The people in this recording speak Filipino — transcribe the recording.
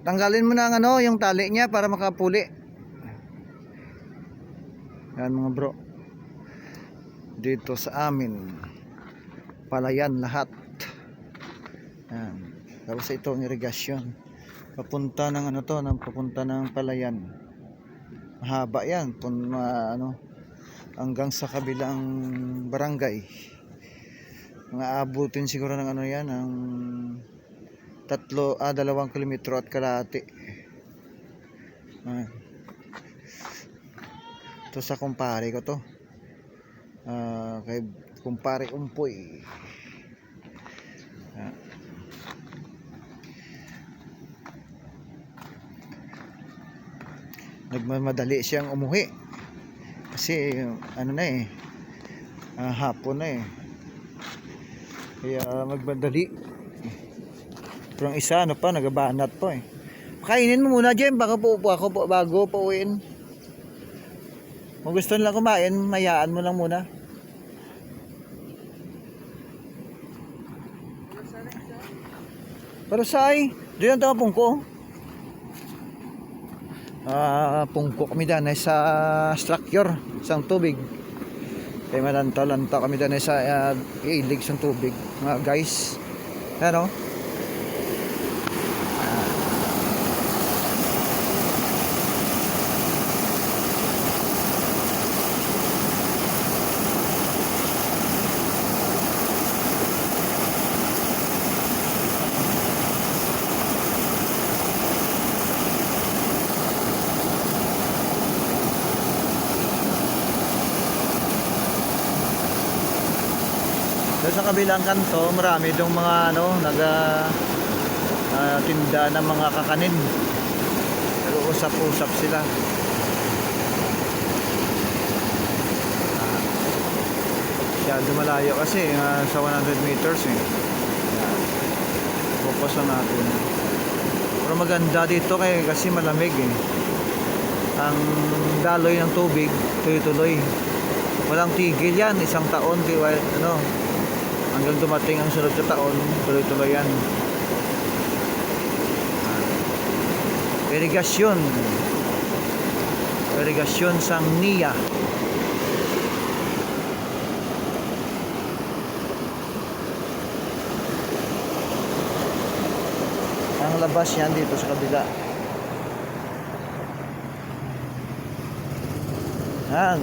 Tanggalin mo na ang ano, yung tali niya para makapuli. Yan mga bro. Dito sa amin. Palayan lahat. Yan. Tapos ito ang irigasyon. Papunta ng ano to, ng papunta ng palayan. Mahaba yan. Pun, ma- ano, hanggang sa kabilang barangay. Mga abutin siguro ng ano yan, ng tatlo, ah, dalawang kilometro at kalahati. Ah. Ito sa kumpare ko to. Ah, kay kumpare Umpoy. Ah. Nagmamadali siyang umuwi. Kasi ano na eh. ah, hapon na eh. Kaya magmadali. Pero ang isa ano pa, nagabanat pa eh. Kainin mo muna Jem, baka po, ako po bago pa uwiin. Kung gusto nila kumain, mayaan mo lang muna. Pero say, doon ang tama pungko. Ah, pungko kami dyan ay sa structure, isang tubig. Kaya malanta-lanta kami dyan ay sa uh, ilig sa tubig, mga guys. Ano? Sa kabilang kanto, marami dong mga ano, naga ah, tinda ng mga kakanin. Nag-uusap-usap sila. Masyado malayo kasi ah, sa 100 meters eh. Na natin. Pero maganda dito kay kasi malamig eh. Ang daloy ng tubig, tuloy-tuloy. Walang tigil yan, isang taon, ano, hanggang dumating ang sunod na taon, tuloy-tuloy yan. Irigasyon. Irigasyon sang NIA. Ang labas yan dito sa kabila. Yan.